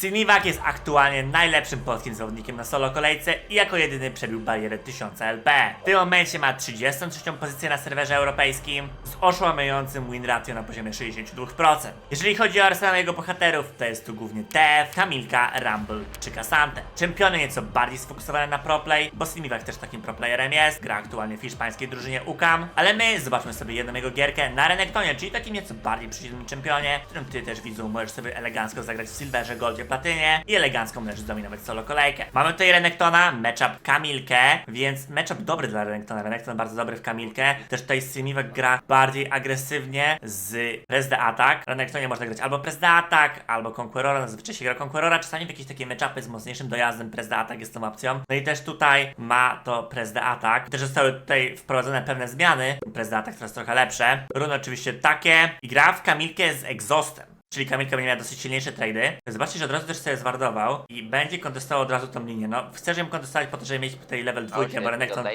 Simiwak jest aktualnie najlepszym polskim zawodnikiem na solo kolejce i jako jedyny przebił barierę 1000 LP. W tym momencie ma 33 pozycję na serwerze europejskim z oszałamiającym win ratio na poziomie 62%. Jeżeli chodzi o arsenał jego bohaterów, to jest tu głównie TF, Kamilka, Rumble czy Kasante. Czempiony nieco bardziej sfokusowany na proplay, bo Simiwak też takim proplayerem jest, gra aktualnie w hiszpańskiej drużynie UCAM, ale my zobaczmy sobie jedną jego gierkę na Renektonie, czyli takim nieco bardziej przeciwnym czempionie, w którym ty też widzu możesz sobie elegancko zagrać w Silverze, Goldzie, Platynie i elegancko możesz zdominować solo kolejkę. Mamy tutaj Renektona, matchup Kamilkę, więc matchup dobry dla Renektona, Renekton bardzo dobry w Kamilkę, też tutaj Simiwak gra bardziej agresywnie z Press Attack, Renektonie można grać albo Press Attack, albo Conquerora, zazwyczaj się gra Conquerora, czasami w jakieś takie matchupy z mocniejszym dojazdem Press Attack jest tą opcją, no i też tutaj ma to Press Attack, też zostały tutaj wprowadzone pewne zmiany, Press Attack teraz trochę lepsze, runy oczywiście takie. I gra w Kamilkę z Exhaustem. Czyli Kamilka będzie miała dosyć silniejsze trady. Zobaczcie, że od razu też sobie zwardował i będzie kontestował od razu tą linię. No, chcę, żeby kontestować po to, żeby mieć tutaj level Oh dwójkę, shit, bo we got Renekton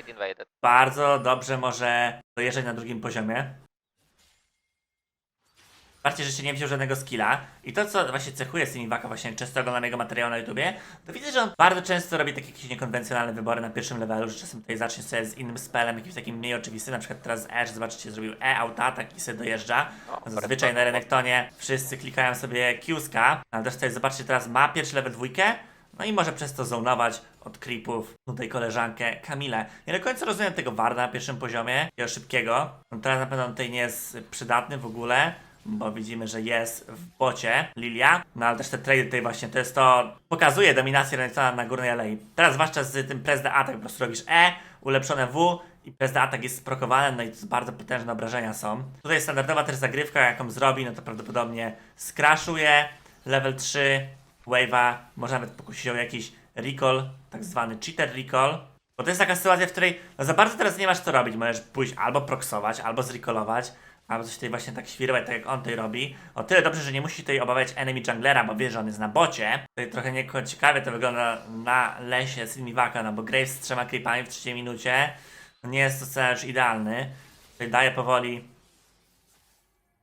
bardzo dobrze może dojeżdżać na drugim poziomie. Zobaczcie, że jeszcze nie wziął żadnego skilla. I to, co właśnie cechuje Simiwaka, właśnie często oglądam jego materiał na YouTubie, to widzę, że on bardzo często robi takie jakieś niekonwencjonalne wybory na pierwszym levelu, że czasem tutaj zacznie sobie z innym spellem, jakimś takim mniej oczywistym, na przykład teraz Ash, zobaczcie, zrobił E, auto-attack i sobie dojeżdża. O, Zazwyczaj na Renektonie wszyscy klikają sobie Q-ska, ale też tutaj zobaczcie, teraz ma pierwszy level dwójkę, no i może przez to zonować od creepów tutaj koleżankę Kamilę. Nie do końca rozumiem tego Warda na pierwszym poziomie, jego szybkiego. No teraz na pewno on tutaj nie jest przydatny w ogóle, bo widzimy, że jest w bocie Lilia. No ale też te trade tutaj właśnie, to jest to, pokazuje dominację Renektona na górnej alei. Teraz zwłaszcza z tym press the attack, po prostu robisz E, ulepszone W i press the attack jest sprokowany, no i bardzo potężne obrażenia są. Tutaj standardowa też zagrywka, jaką zrobi, no to prawdopodobnie skraszuje level 3 wave'a, może nawet pokusić się o jakiś recall, tak zwany cheater recall. Bo to jest taka sytuacja, w której no za bardzo teraz nie masz co robić. Możesz pójść albo proxować, albo zrecallować, albo coś tutaj właśnie tak świrować, tak jak on tutaj robi. O tyle dobrze, że nie musi tutaj obawiać enemy junglera, bo wie, że on jest na bocie. Tutaj trochę nie ciekawie to wygląda na lesie Simiwaka, no bo Graves z trzema creepami w trzeciej minucie. No nie jest to scenariusz idealny. Tutaj daje powoli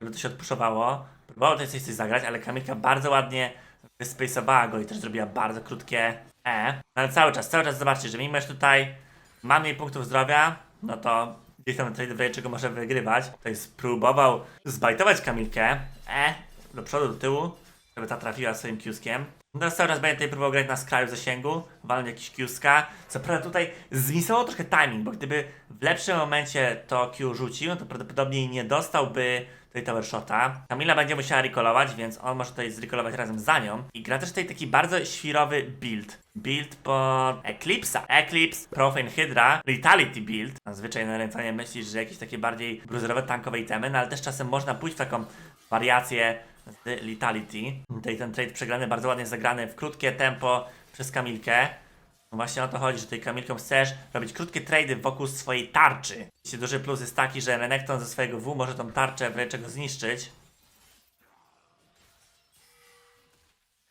żeby to się odpuszowało. Próbowało tutaj coś, coś zagrać, ale Kamilka bardzo ładnie wyspaceowała go i też zrobiła bardzo krótkie E. No ale cały czas, cały czas zobaczcie, że mimo że tutaj ma mniej punktów zdrowia, no to gdzieś tam w razie czego może wygrywać. Tutaj spróbował zbajtować Kamilkę. E, do przodu, do tyłu, żeby ta trafiła swoim kiuskiem. No Teraz cały czas będzie tutaj próbował grać na skraju zasięgu, walnąć jakiś Q-ska. Co prawda tutaj zmisował trochę timing, bo gdyby w lepszym momencie to Q rzucił, no to prawdopodobnie nie dostałby tutaj tower shota. Kamila będzie musiała recallować, więc on może tutaj zrecallować razem za nią. I gra też tutaj taki bardzo świrowy build. Build pod Eclipse'a. Eclipse, Profane Hydra, Vitality build. Zazwyczaj na ręcanie myślisz, że jakieś takie bardziej bruzerowe, tankowe itemy, no ale też czasem można pójść w taką wariację z Litality. Tutaj ten trade przegrany, bardzo ładnie zagrany w krótkie tempo przez Kamilkę. No właśnie o to chodzi, że tutaj Kamilką chcesz robić krótkie trady wokół swojej tarczy. Oczywiście duży plus jest taki, że Renekton ze swojego W może tą tarczę w czego zniszczyć.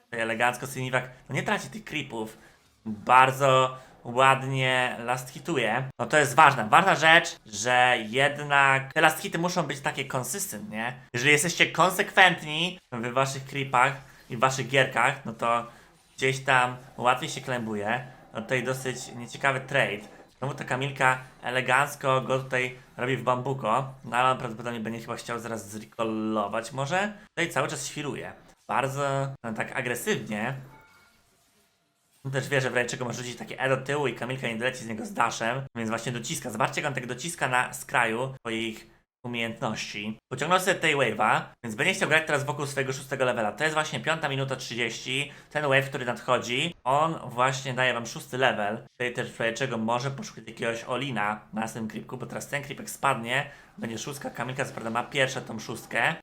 Tutaj elegancko Siniwak no nie traci tych creepów. Bardzo ładnie last hituje. No to jest ważna, ważna rzecz, że jednak te last hity muszą być takie consistent, nie? Jeżeli jesteście konsekwentni w waszych creepach i w waszych gierkach, no to gdzieś tam łatwiej się klębuje. No tutaj dosyć nieciekawy trade. Znowu ta Kamilka elegancko go tutaj robi w bambuko, no ale on prawdopodobnie będzie chyba chciał zaraz zrecallować może. Tutaj cały czas świruje. Bardzo no, tak agresywnie. On też wie, że w razie może rzucić takie E do tyłu i Kamilka nie doleci z niego z daszem, więc właśnie dociska. Zobaczcie, jak on tak dociska na skraju swoich umiejętności. Pociągnął sobie tej wave'a, więc będzie chciał grać teraz wokół swojego szóstego levela. To jest właśnie 5 minuta 30. Ten wave, który nadchodzi, on właśnie daje wam szósty level. Tutaj też czego może poszukać jakiegoś Olina na następnym creepku, bo teraz ten creepek spadnie, będzie szóstka. Kamilka co prawda ma pierwsza tą szóstkę.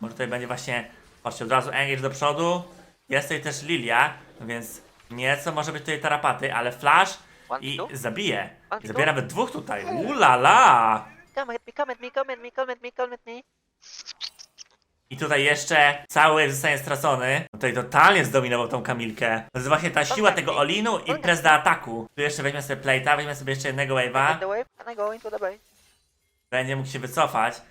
Może tutaj będzie właśnie, patrzcie, od razu engage do przodu. Jest tutaj też Lilia, więc nieco może być tutaj tarapaty, ale flash i zabije. Zabiera nawet dwóch tutaj. Ulala! Come at me, come at me, come at me, come at me, come at me. I tutaj jeszcze cały zostanie stracony. Tutaj totalnie zdominował tą Kamilkę. To jest właśnie ta siła tego Olinu i press do ataku. Tu jeszcze weźmie sobie plate'a, weźmie sobie jeszcze jednego wave'a. the wave, and I go into the base. Będzie mógł się wycofać.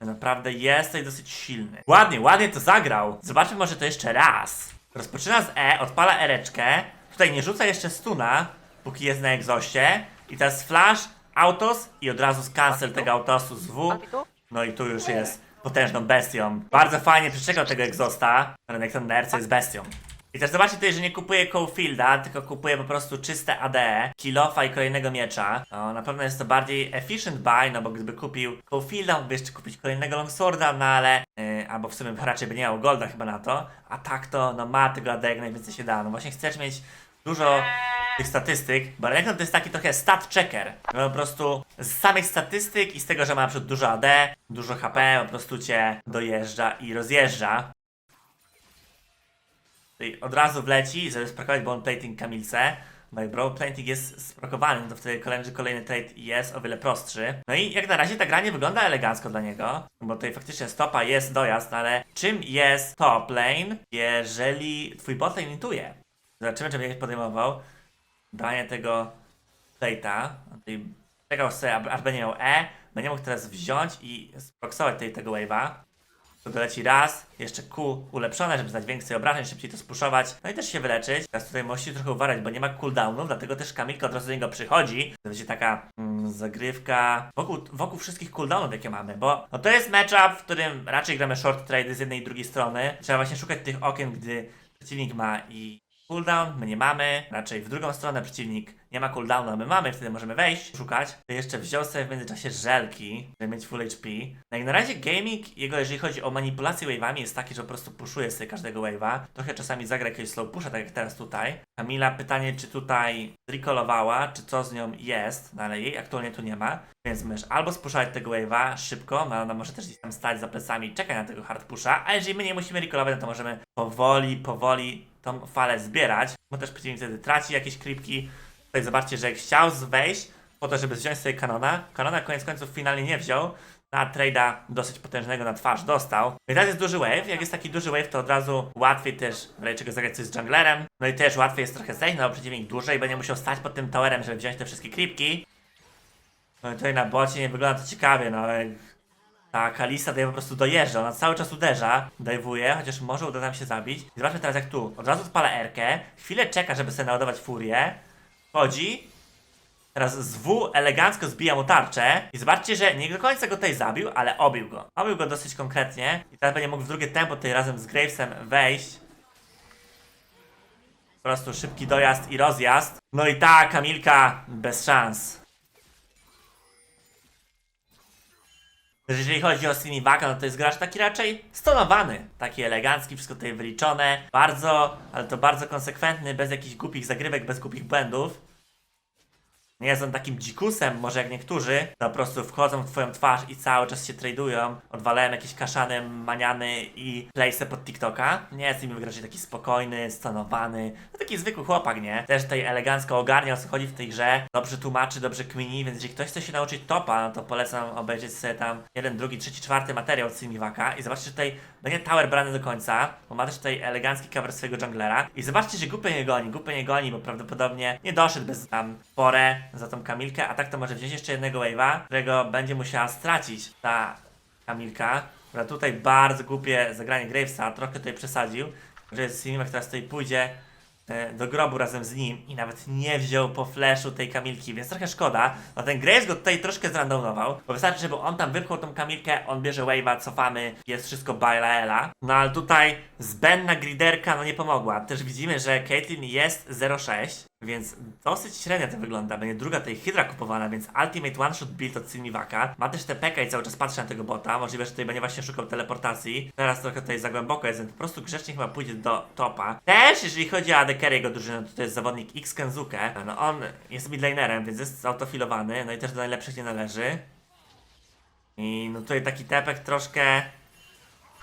Naprawdę jest tutaj dosyć silny. Ładnie, ładnie to zagrał. Zobaczmy może to jeszcze raz. Rozpoczyna z E, odpala ereczkę. Tutaj nie rzuca jeszcze stuna, póki jest na egzoście. I teraz flash, autos i od razu z cancel tego autosu z W. No i tu już jest potężną bestią. Bardzo fajnie przeczekał tego egzosta. Renekton na RC jest bestią. I też zobaczcie tutaj, że nie kupuje Cofielda, tylko kupuje po prostu czyste AD, kilofa i kolejnego miecza. No, na pewno jest to bardziej efficient buy, no bo gdyby kupił Cofielda, mógłby jeszcze kupić kolejnego longsworda, no ale... Yy, albo w sumie raczej by nie miał golda chyba na to. A tak to, no ma tego AD jak najwięcej się da. No właśnie chcesz mieć dużo tych statystyk, bo Renekton to jest taki trochę stat checker. No po prostu z samych statystyk i z tego, że ma na przykład dużo AD, dużo HP, po prostu cię dojeżdża i rozjeżdża. Czyli od razu wleci, żeby sprakować bone plating Kamilce. No i bro plating jest sprokowany, to wtedy kolejny, kolejny trade jest o wiele prostszy. No i jak na razie ta gra nie wygląda elegancko dla niego, bo tutaj faktycznie stopa jest dojazd, ale czym jest top lane, jeżeli twój bot lane intuje? Zobaczymy, czy będzie podejmował branie tego plate'a. Czekał sobie, aż będzie miał E, będzie mógł teraz wziąć i sproksować tutaj tego wave'a. To doleci raz, jeszcze Q ulepszone, żeby znać więcej obrażeń, szybciej to spuszować, no i też się wyleczyć. Teraz tutaj musi trochę uważać, bo nie ma cooldownów, dlatego też Kamilka od razu do niego przychodzi. To będzie taka mm, zagrywka wokół, wokół wszystkich cooldownów, jakie mamy, bo no to jest matchup, w którym raczej gramy short trade z jednej i drugiej strony. Trzeba właśnie szukać tych okien, gdy przeciwnik ma i cooldown, my nie mamy, raczej w drugą stronę przeciwnik nie ma cooldownu, a my mamy, wtedy możemy wejść, szukać. Jeszcze wziął sobie w międzyczasie żelki, żeby mieć full HP. No i na razie gaming jego, jeżeli chodzi o manipulację wave'ami, jest taki, że po prostu puszuje sobie każdego wave'a. Trochę czasami zagra jakiegoś slow pusha, tak jak teraz tutaj. Kamila pytanie, czy tutaj recallowała, czy co z nią jest, no ale jej aktualnie tu nie ma. Więc możesz albo spuszczać tego wave'a szybko, no ona może też gdzieś tam stać za plecami i czekać na tego hard pusha, a jeżeli my nie musimy recallować, no to możemy powoli, powoli tą falę zbierać, bo też przeciwnik wtedy traci jakieś creepki. Tutaj zobaczcie, że chciał wejść po to, żeby wziąć sobie kanona, kanona koniec końców finalnie nie wziął, na trade'a dosyć potężnego na twarz dostał. I teraz jest duży wave, jak jest taki duży wave, to od razu łatwiej też czego zagrać coś z junglerem. No i też łatwiej jest trochę zejść, no bo przeciwnik dłużej będzie musiał stać pod tym towerem, żeby wziąć te wszystkie creepki. No i tutaj na bocie nie wygląda to ciekawie, no ale ta Kalista daje po prostu dojeżdża, ona cały czas uderza, dajwuje, chociaż może uda nam się zabić. Zobaczmy teraz jak tu, od razu odpala Erkę, chwilę czeka, żeby sobie naładować furię, wchodzi, teraz z W elegancko zbija mu tarczę i zobaczcie, że nie do końca go tutaj zabił, ale obił go. Obił go dosyć konkretnie i teraz będzie mógł w drugie tempo tutaj razem z Gravesem wejść. Po prostu szybki dojazd i rozjazd. No i ta Kamilka bez szans. Jeżeli chodzi o Sinibaka, no to jest gracz taki raczej stonowany, taki elegancki, wszystko tutaj wyliczone, bardzo, ale to bardzo konsekwentny, bez jakichś głupich zagrywek, bez głupich błędów. Nie jest on takim dzikusem, może jak niektórzy, to po prostu wchodzą w twoją twarz i cały czas się tradują, odwalają jakieś kaszany, maniany i place pod TikToka. Nie jest nim raczej taki spokojny, stanowany, no taki zwykły chłopak, nie? Też tutaj elegancko ogarnia o co chodzi w tej grze, dobrze tłumaczy, dobrze kmini, więc jeżeli ktoś chce się nauczyć topa, no to polecam obejrzeć sobie tam jeden, drugi, trzeci, czwarty materiał od Simiwaka i zobaczcie tutaj, będzie tower brany do końca, bo ma też tutaj elegancki cover swojego junglera i zobaczcie, że głupio nie goni, głupio nie goni, bo prawdopodobnie nie doszedł bez tam porę za tą Kamilkę, a tak to może wziąć jeszcze jednego wave'a, którego będzie musiała stracić ta Kamilka, która tutaj bardzo głupie zagranie Gravesa, trochę tutaj przesadził, że Simiwak teraz tutaj pójdzie e, do grobu razem z nim i nawet nie wziął po flashu tej Kamilki, więc trochę szkoda. No ten Graves go tutaj troszkę zrandomował, bo wystarczy, żeby on tam wypchał tą Kamilkę, on bierze wave'a, cofamy, jest wszystko by Laela. No ale tutaj zbędna griderka no nie pomogła. Też widzimy, że Caitlyn jest 0.6, więc dosyć średnio to wygląda. Będzie druga tej Hydra kupowana, więc Ultimate One Shot Build od Simiwaka. Ma też te PK i cały czas patrzy na tego bota. Możliwe, że tutaj będzie właśnie szukał teleportacji. Teraz trochę tutaj za głęboko jest, więc po prostu grzecznie chyba pójdzie do topa. Też, jeżeli chodzi o AD jego drużyny, to to jest zawodnik X Kenzuke. No on jest midlanerem, więc jest autofilowany, no i też do najlepszych nie należy. I no tutaj taki tepek troszkę...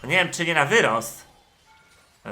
No nie wiem, czy nie na wyrost. Yy,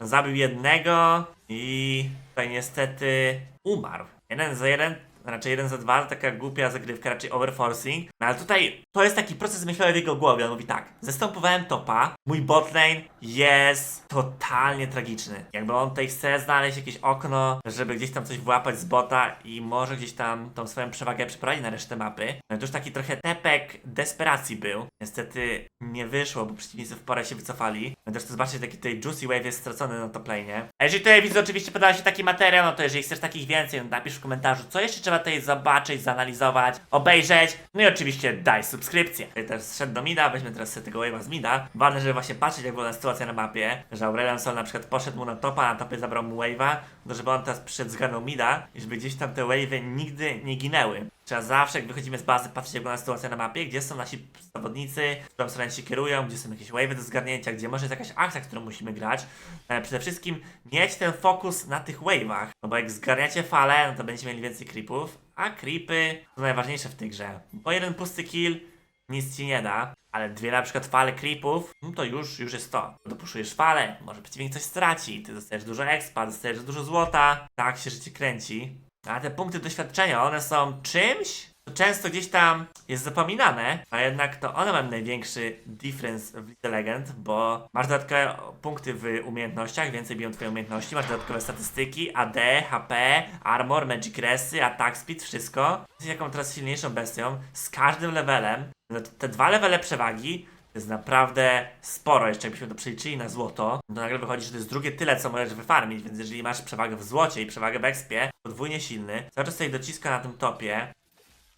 Zabił jednego i tutaj niestety umarł. Jeden za jeden, raczej 1 za 2 to taka głupia zagrywka, raczej overforcing. No ale tutaj to jest taki proces myślowy w jego głowie. On mówi tak, zastępowałem topa, mój botlane jest totalnie tragiczny. Jakby on tutaj chce znaleźć jakieś okno, żeby gdzieś tam coś włapać z bota i może gdzieś tam tą swoją przewagę przeprowadzić na resztę mapy. No to już taki trochę tepek desperacji był. Niestety nie wyszło, bo przeciwnicy w porę się wycofali. No też to zobaczcie, taki tutaj Juicy Wave jest stracony na top lane. A jeżeli tutaj widzę oczywiście podoba się taki materiał, no to jeżeli chcesz takich więcej, no napisz w komentarzu, co jeszcze trzeba tutaj zobaczyć, zanalizować, obejrzeć. No i oczywiście daj subskrypcję. Tutaj też zszedł do mida, weźmy teraz sobie tego wave'a z mida. Ważne, żeby właśnie patrzeć jak wygląda sytuacja na mapie, że Aurelion Sol na przykład poszedł mu na topa, na topie zabrał mu wave'a, no żeby on teraz przyszedł zgarnął mida i żeby gdzieś tam te wave'y nigdy nie ginęły. Trzeba zawsze, jak wychodzimy z bazy, patrzeć jak wygląda sytuacja na mapie, gdzie są nasi zawodnicy, w którą stronę się kierują, gdzie są jakieś wave'y do zgarnięcia, gdzie może jest jakaś akcja, którą musimy grać. E, przede wszystkim mieć ten fokus na tych wave'ach, no bo jak zgarniacie falę, no to będziecie mieli więcej creepów, a creepy to najważniejsze w tej grze, bo jeden pusty kill nic ci nie da, ale dwie na przykład fale creepów, no to już, już jest to. Dopuszczujesz falę, może przeciwnik coś straci, ty dostajesz dużo expa, dostajesz dużo złota, tak się życie kręci. A te punkty doświadczenia, one są czymś, co często gdzieś tam jest zapominane, a jednak to one mają największy difference w Little Legend, bo masz dodatkowe punkty w umiejętnościach, więcej biją twoje umiejętności, masz dodatkowe statystyki, AD, HP, armor, magic resy, attack speed, wszystko. Jesteś jaką teraz silniejszą bestią, z każdym levelem, te dwa levele przewagi jest naprawdę sporo, jeszcze jakbyśmy to przeliczyli na złoto, to nagle wychodzi, że to jest drugie tyle, co możesz wyfarmić, więc jeżeli masz przewagę w złocie i przewagę w expie, podwójnie silny, cały czas sobie dociska na tym topie,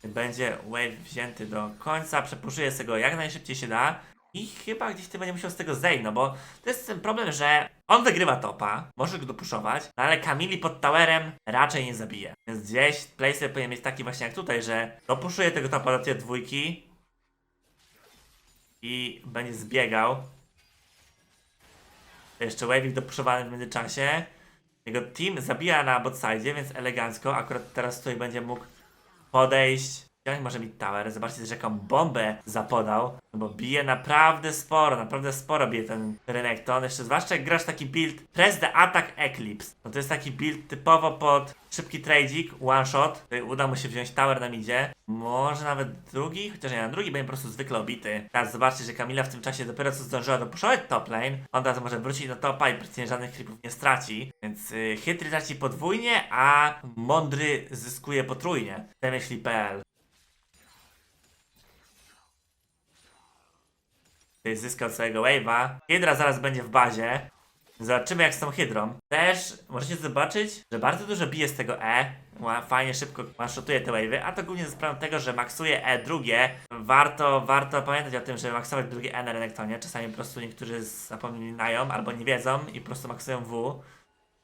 będzie wave wzięty do końca, przepuszuje sobie go jak najszybciej się da i chyba gdzieś ty będzie musiał z tego zejść, no bo to jest ten problem, że on wygrywa topa, może go dopuszować, no ale Kamili pod towerem raczej nie zabije. Więc gdzieś placer powinien mieć taki właśnie jak tutaj, że dopuszuje tego topa do tej dwójki i będzie zbiegał. Jeszcze Waving dopuszowany w międzyczasie. Jego team zabija na botside, więc elegancko. Akurat teraz tutaj będzie mógł podejść. Jak może mieć tower? Zobaczcie też jaką bombę zapodał. No bo bije naprawdę sporo, naprawdę sporo bije ten Renekton. Jeszcze zwłaszcza jak grasz taki build Press the Attack Eclipse. No to jest taki build typowo pod szybki tradzik, one shot. Tutaj uda mu się wziąć tower na midzie. Może nawet drugi, chociaż nie, na drugi będzie po prostu zwykle obity. Teraz zobaczcie, że Kamila w tym czasie dopiero co zdążyła dopuszować top lane. On teraz może wrócić do topa i praktycznie żadnych creepów nie straci. Więc yy, chytry traci podwójnie, a mądry zyskuje potrójnie. Te Zyskał całego wave'a. Hydra zaraz będzie w bazie. Zobaczymy jak z tą Hydrą. Też możecie zobaczyć, że bardzo dużo bije z tego E. Fajnie szybko one-shotuje te wave'y, a to głównie ze sprawą tego, że maksuje E drugie. Warto, warto pamiętać o tym, żeby maksować drugie E na Renektonie. Czasami po prostu niektórzy zapominają albo nie wiedzą i po prostu maksują W.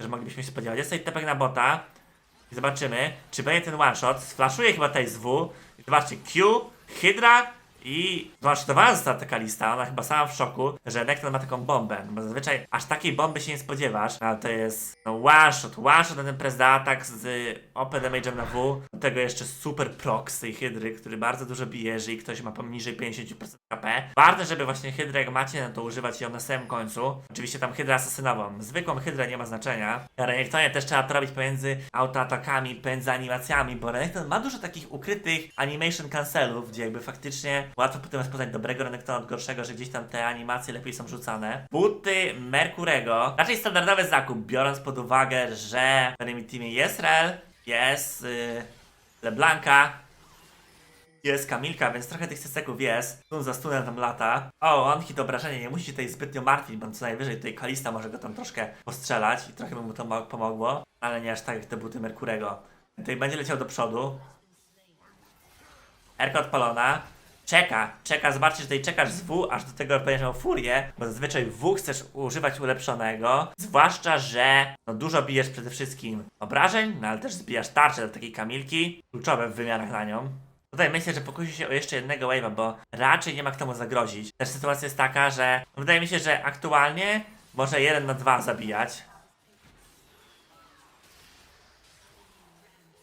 Że moglibyśmy się spodziewać. Jest tutaj tepek na bota. I zobaczymy, czy będzie ten one shot. Sflaszuje chyba tutaj z W. Zobaczcie, Q, Hydra i zaszczytowana została taka lista. Ona chyba sama w szoku, że Nekton ma taką bombę. No Bo zazwyczaj aż takiej bomby się nie spodziewasz. Ale to jest no one shot, one shot na ten attack z OP damage'em na W. Do tego jeszcze super proc z tej Hydry, który bardzo dużo bije, jeżeli ktoś ma poniżej 50% HP. Warto, żeby właśnie Hydrę jak macie, no to używać ją na samym końcu. Oczywiście tam Hydrę asasynową. Zwykłą Hydrę nie ma znaczenia. Na Renektonie też trzeba to robić pomiędzy autoatakami, pomiędzy animacjami, bo Renekton ma dużo takich ukrytych animation cancelów, gdzie jakby faktycznie łatwo potem rozpoznać dobrego Renektona od gorszego, że gdzieś tam te animacje lepiej są rzucane. Buty Merkurego. Raczej standardowy zakup, biorąc pod uwagę, że w enemy teamie jest Rel, jest yy, LeBlanca, jest Kamilka, więc trochę tych ceseków jest. Stun za stunem tam lata. O, on hit obrażenie, nie musi się tutaj zbytnio martwić, bo co najwyżej tutaj Kalista może go tam troszkę postrzelać i trochę by mu to mo- pomogło. Ale nie aż tak jak te buty Merkurego. Tutaj będzie leciał do przodu. Erka odpalona. Czeka, czeka, zobaczcie, że tutaj czekasz z W, aż do tego będziesz miał furię, bo zazwyczaj W chcesz używać ulepszonego, zwłaszcza, że no dużo bijesz przede wszystkim obrażeń, no ale też zbijasz tarczę do takiej kamilki, kluczowe w wymiarach na nią. Tutaj myślę, że pokusi się o jeszcze jednego wave'a, bo raczej nie ma kto mu zagrozić. Też sytuacja jest taka, że wydaje mi się, że aktualnie może jeden na dwa zabijać.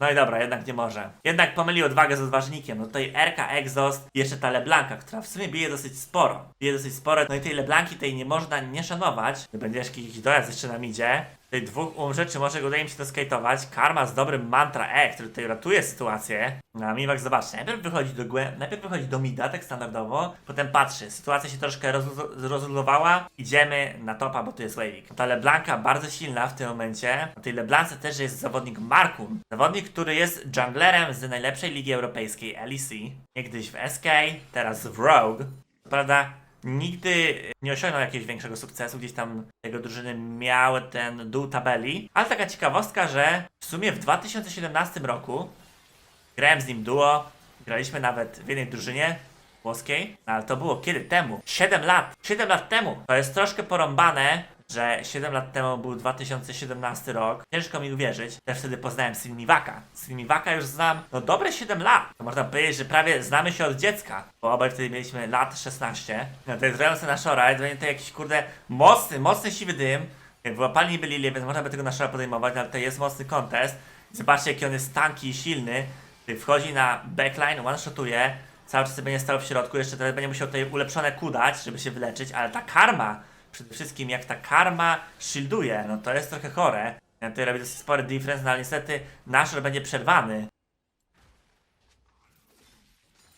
No i dobra, jednak nie może. Jednak pomylił odwagę z odważnikiem. No tutaj RK Exhaust jeszcze ta Leblanka, która w sumie bije dosyć sporo. Bije dosyć sporo. No i tej Leblanki tej nie można nie szanować. Będzie jakiś dojazd jeszcze nam idzie. Tych dwóch umrze, czy może udaje mi się to skejtować. Karma z dobrym mantra E, który tutaj ratuje sytuację. No, a Miwak zobaczcie, najpierw wychodzi do głę, najpierw wychodzi do mida, tak standardowo, potem patrzy, sytuacja się troszkę rozlu- rozludowała, idziemy na topa, bo tu jest Wavik. Ta Leblanka bardzo silna w tym momencie. Na tej Leblance też jest zawodnik Markun. Zawodnik, który jest junglerem z najlepszej ligi europejskiej, LEC. Niegdyś w SK, teraz w Rogue. Prawda, nigdy nie osiągnął jakiegoś większego sukcesu, gdzieś tam jego drużyny miały ten dół tabeli. Ale taka ciekawostka, że w sumie w 2017 roku grałem z nim duo, graliśmy nawet w jednej drużynie włoskiej, no ale to było kiedy temu? 7 lat! 7 lat temu! To jest troszkę porąbane, że 7 lat temu był 2017 rok. Ciężko mi uwierzyć, że wtedy poznałem Simiwaka. Simiwaka już znam, no dobre 7 lat. To można powiedzieć, że prawie znamy się od dziecka, bo obaj wtedy mieliśmy lat 16. No to jest rojący na szora, jest to jakiś kurde mocny, mocny siwy dym. Wyłapani byli więc można by tego na szora podejmować, no ale to jest mocny kontest. Zobaczcie, jaki on jest tanki i silny. Wchodzi na backline, one-shotuje, cały czas nie stał w środku, jeszcze teraz będzie musiał tutaj ulepszone Q dać, żeby się wyleczyć, ale ta karma, przede wszystkim jak ta karma shielduje, no to jest trochę chore. Ja tutaj robi dosyć spory difference, no ale niestety Nashor będzie przerwany.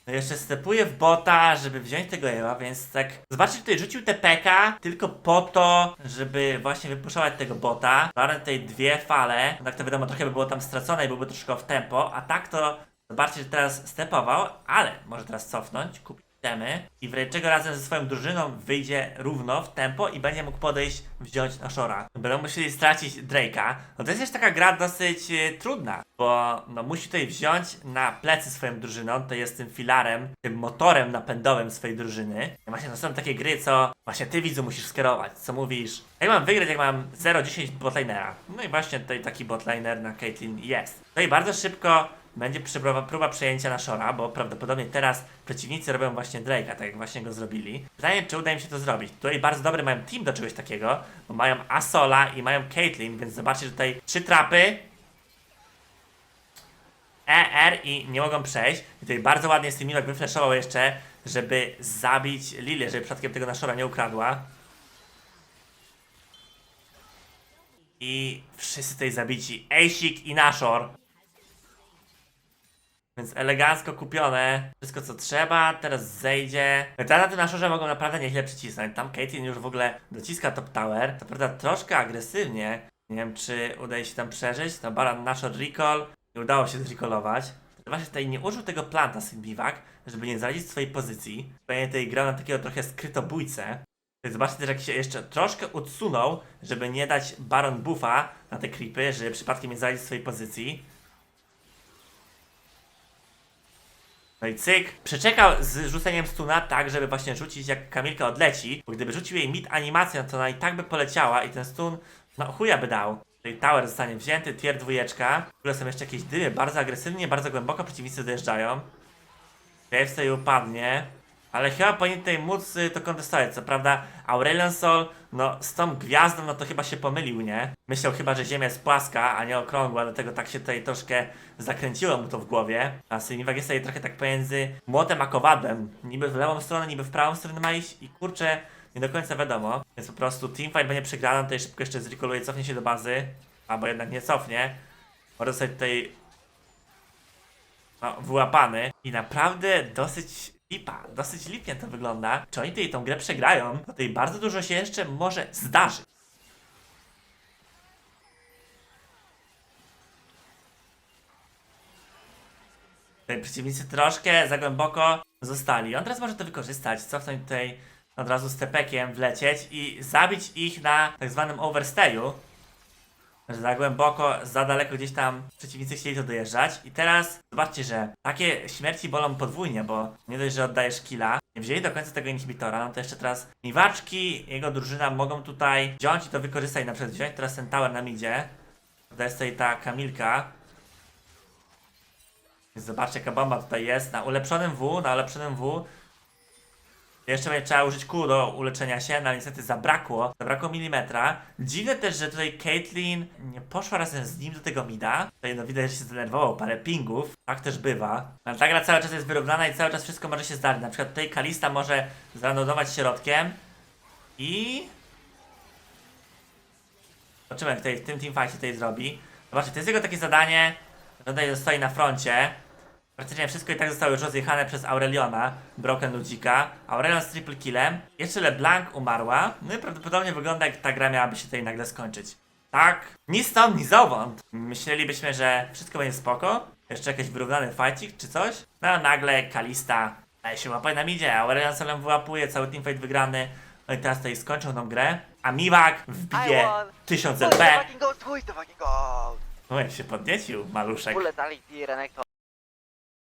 No jeszcze stepuje w bota, żeby wziąć tego Ewa, więc tak... Zobaczcie, tutaj rzucił TPK tylko po to, żeby właśnie wypuszować tego bota. Baron tutaj dwie fale, no tak to wiadomo, trochę by było tam stracone i byłby troszkę w tempo, a tak to... Zobaczcie, że teraz stepował, ale może teraz cofnąć, kupić temy i wręczego razem ze swoją drużyną wyjdzie równo w tempo i będzie mógł podejść, wziąć na Shora. Będą musieli stracić Drake'a. No to jest też taka gra dosyć e, trudna, bo no, musi tutaj wziąć na plecy swoją drużyną, to jest tym filarem, tym motorem napędowym swojej drużyny. I właśnie to są takie gry, co właśnie ty widzu musisz skierować, co mówisz, jak mam wygrać, jak mam 0-10 botlanera. No i właśnie tutaj taki botliner na Caitlyn jest. No i bardzo szybko będzie próba, próba przejęcia na Shora, bo prawdopodobnie teraz przeciwnicy robią właśnie Drake'a, tak jak właśnie go zrobili. Pytanie, czy uda im się to zrobić. Tutaj bardzo dobry mają team do czegoś takiego, bo mają Asola i mają Caitlyn, więc zobaczcie tutaj trzy trapy. ER i nie mogą przejść. I tutaj bardzo ładnie Steamilok wyflashował jeszcze, żeby zabić Lilię, żeby przypadkiem tego Nashora nie ukradła. I wszyscy tutaj zabici. Asik i Nashor. Więc elegancko kupione. Wszystko co trzeba, teraz zejdzie. Teraz na tym naszorze mogą naprawdę nieźle przycisnąć. Tam Caitlyn już w ogóle dociska top tower. To prawda troszkę agresywnie. Nie wiem czy udaje się tam przeżyć. To Baran naszor recall. Nie udało się zrecallować. Właśnie tutaj nie użył tego planta Symbiwak, żeby nie zarazić swojej pozycji. Pewnie tutaj grał na takiego trochę skrytobójcę. Zobaczcie też jak się jeszcze troszkę odsunął, żeby nie dać Baron buffa na te creepy, żeby przypadkiem nie zarazić swojej pozycji. No i cyk. Przeczekał z rzuceniem stuna tak, żeby właśnie rzucić jak Kamilka odleci, bo gdyby rzucił jej mid animację, no to ona i tak by poleciała i ten stun, no chuja by dał. Czyli tower zostanie wzięty, tier dwójeczka. W ogóle są jeszcze jakieś dymy, bardzo agresywnie, bardzo głęboko przeciwnicy dojeżdżają. Sobie upadnie. Ale chyba powinien tutaj móc y, to kontestować. Co prawda Aurelion Sol, no z tą gwiazdą, no to chyba się pomylił, nie? Myślał chyba, że Ziemia jest płaska, a nie okrągła, dlatego tak się tutaj troszkę zakręciło mu to w głowie. A Sylwiak jest tutaj trochę tak pomiędzy młotem a kowadłem. Niby w lewą stronę, niby w prawą stronę ma iść i kurczę, nie do końca wiadomo. Więc po prostu teamfight będzie przegrany, tutaj szybko jeszcze zrekoluje, cofnie się do bazy. Albo jednak nie cofnie. Może zostać tutaj no, wyłapany i naprawdę dosyć lipa, dosyć lipnie to wygląda. Czy oni tutaj tą grę przegrają, to tutaj bardzo dużo się jeszcze może zdarzyć. Tutaj przeciwnicy troszkę za głęboko zostali. On teraz może to wykorzystać, cofnąć tutaj od razu z tepekiem, wlecieć i zabić ich na tak zwanym overstayu. Że za głęboko, za daleko gdzieś tam przeciwnicy chcieli to dojeżdżać. I teraz zobaczcie, że takie śmierci bolą podwójnie, bo nie dość, że oddajesz killa. Nie wzięli do końca tego inhibitora, no to jeszcze teraz Miwaczki, jego drużyna mogą tutaj wziąć i to wykorzystać, na przykład wziąć teraz ten tower na midzie. To jest tutaj ta Kamilka. Więc zobaczcie jaka bomba tutaj jest, na ulepszonym W, na ulepszonym W. Jeszcze trzeba użyć kół do uleczenia się, no ale niestety zabrakło. Zabrakło milimetra. Dziwne też, że tutaj Caitlyn nie poszła razem z nim do tego mida. Tutaj no widać, że się zdenerwował, parę pingów. Tak też bywa. Ale ta gra cały czas jest wyrównana i cały czas wszystko może się zdarzyć. Na przykład tutaj Kalista może zrandomować środkiem i... Zobaczymy, jak tutaj w tym teamfightie tutaj zrobi. Zobaczcie, to jest jego takie zadanie, że tutaj stoi na froncie. Praktycznie wszystko i tak zostało już rozjechane przez Aureliona, Broken Ludzika. Aurelion z triple killem. Jeszcze LeBlanc umarła. No i prawdopodobnie wygląda jak ta gra miałaby się tutaj nagle skończyć. Tak, ni stąd, ni zowąd. Myślelibyśmy, że wszystko będzie spoko. Jeszcze jakiś wyrównany fajcik czy coś. No a nagle Kalista daje się łapać na midzie. Aurelion Solem wyłapuje, cały teamfight wygrany. No i teraz tutaj skończą tą grę. A Miwak wbije I won. 1000 Who is the LP. No jak się podniecił, maluszek.